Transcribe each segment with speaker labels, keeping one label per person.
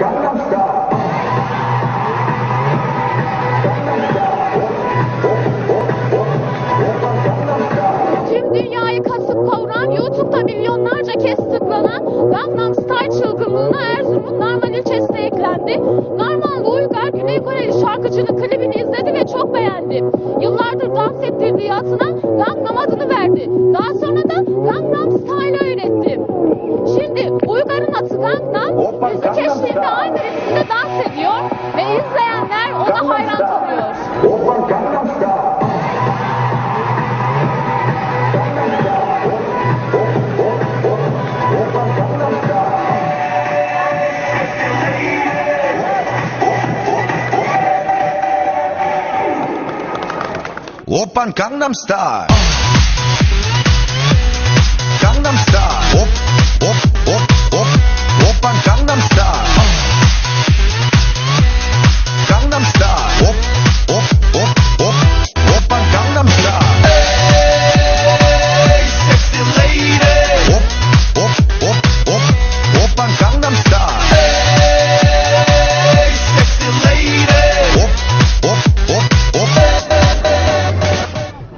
Speaker 1: Tüm dünyayı kasıp kavuran, YouTube'da milyonlarca kez tıklanan Gangnam Style çılgınlığına Erzurum'un Narman ilçesine eklendi. Narmanlı Uygar Güney Koreli şarkıcının klibini izledi ve çok beğendi. Yıllardır dans ettirdiği atına Gangnam adını verdi. Daha sonra da Gangnam Style müzik eşliğinde aynı ritmde dans ediyor ve izleyenler ona hayran kalıyor.
Speaker 2: Oppan Gangnam Style.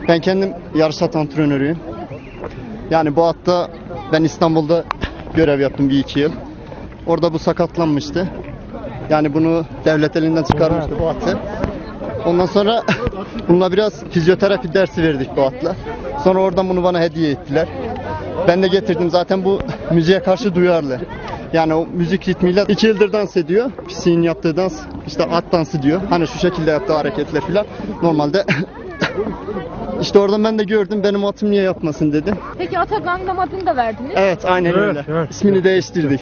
Speaker 3: Ben kendim yarış at antrenörüyüm. Yani bu hatta ben İstanbul'da görev yaptım bir iki yıl. Orada bu sakatlanmıştı. Yani bunu devlet elinden çıkarmıştı bu atı. Ondan sonra bununla biraz fizyoterapi dersi verdik bu atla. Sonra oradan bunu bana hediye ettiler. Ben de getirdim zaten bu müziğe karşı duyarlı. Yani o müzik ritmiyle iki yıldır dans ediyor. Pisiğin yaptığı dans işte at dansı diyor. Hani şu şekilde yaptığı hareketler filan. Normalde işte oradan ben de gördüm benim atım niye yapmasın dedim.
Speaker 1: Peki ata Gangnam adını da verdiniz.
Speaker 3: Evet aynen öyle. İsmini değiştirdik.